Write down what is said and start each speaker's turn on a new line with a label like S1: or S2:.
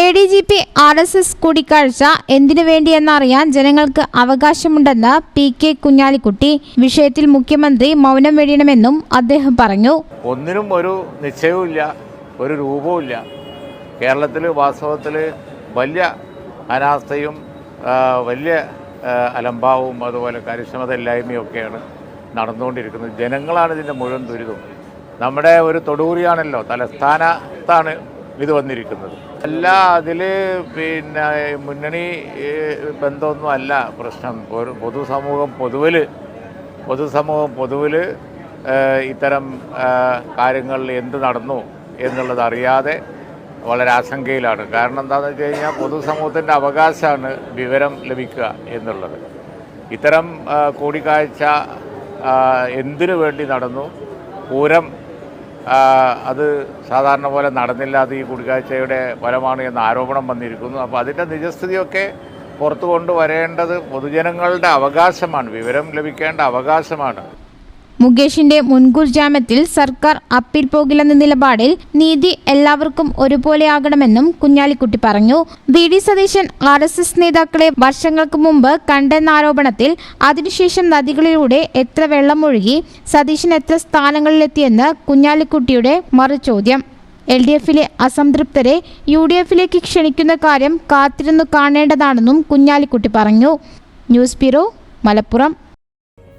S1: A D G P R S S കൂടിക്കാഴ്ച എന്തിനു വേണ്ടിയെന്നറിയാൻ ജനങ്ങൾക്ക് അവകാശമുണ്ടെന്ന് പി കെ കുഞ്ഞാലിക്കുട്ടി വിഷയത്തിൽ മുഖ്യമന്ത്രി മൗനം വെടിയണമെന്നും അദ്ദേഹം പറഞ്ഞു.
S2: ഒന്നിനും ഒരു നിശ്ചയവുമില്ല ഒരു രൂപവുമില്ല കേരളത്തിൽ വാസ്തവത്തിൽ വലിയ അനാസ്ഥയും വലിയ അലംഭാവവും അതുപോലെ കാര്യക്ഷമത ഇല്ലായ്മയൊക്കെയാണ് നടന്നുകൊണ്ടിരിക്കുന്നത്. ജനങ്ങളാണ് ഇതിന്റെ മുഴുവൻ ദുരിതം. നമ്മുടെ ഒരു തൊടുകുറിയാണല്ലോ തലസ്ഥാനത്താണ് ഇത് വന്നിരിക്കുന്നത്. അല്ല അതിൽ പിന്നെ മുന്നണി ബന്ധമൊന്നും അല്ല പ്രശ്നം. ഒരു പൊതുസമൂഹം പൊതുവിൽ പൊതുസമൂഹം പൊതുവിൽ ഇത്തരം കാര്യങ്ങളിൽ എന്ത് നടന്നു എന്നുള്ളത് അറിയാതെ വളരെ ആശങ്കയിലാണ്. കാരണം എന്താണെന്ന് വെച്ച് കഴിഞ്ഞാൽ പൊതുസമൂഹത്തിന്റെ അവകാശമാണ് വിവരം ലഭിക്കുക എന്നുള്ളത്. ഇത്തരം കൂടിക്കാഴ്ച എന്തിനു വേണ്ടി നടന്നു? പൂരം അത് സാധാരണ പോലെ നടന്നില്ല. അത് ഈ കൂടിക്കാഴ്ചയുടെ ഫലമാണ് എന്ന ആരോപണം വന്നിരിക്കുന്നു. അപ്പോൾ അതിന്റെ നിജസ്ഥിതിയൊക്കെ പുറത്തു കൊണ്ടുവരേണ്ടത് പൊതുജനങ്ങളുടെ അവകാശമാണ്. വിവരം ലഭിക്കേണ്ട അവകാശമാണ്.
S1: മുകേഷിന്റെ മുൻകൂർ ജാമ്യത്തിൽ സർക്കാർ അപ്പീൽ പോകില്ലെന്ന നിലപാടിൽ നീതി എല്ലാവർക്കും ഒരുപോലെയാകണമെന്നും കുഞ്ഞാലിക്കുട്ടി പറഞ്ഞു. V D Satheesan R S S നേതാക്കളെ വർഷങ്ങൾക്ക് മുമ്പ് കണ്ടെന്ന ആരോപണത്തിൽ അതിനുശേഷം നദികളിലൂടെ എത്ര വെള്ളം ഒഴുകി സതീശൻ എത്ര സ്ഥാനങ്ങളിലെത്തിയെന്ന് കുഞ്ഞാലിക്കുട്ടിയുടെ മറുചോദ്യം. എൽ ഡി എഫിലെ അസംതൃപ്തരെ യു ഡി എഫിലേക്ക് ക്ഷണിക്കുന്ന കാര്യം കാത്തിരുന്നു കാണേണ്ടതാണെന്നും കുഞ്ഞാലിക്കുട്ടി പറഞ്ഞു. News bureau Malappuram.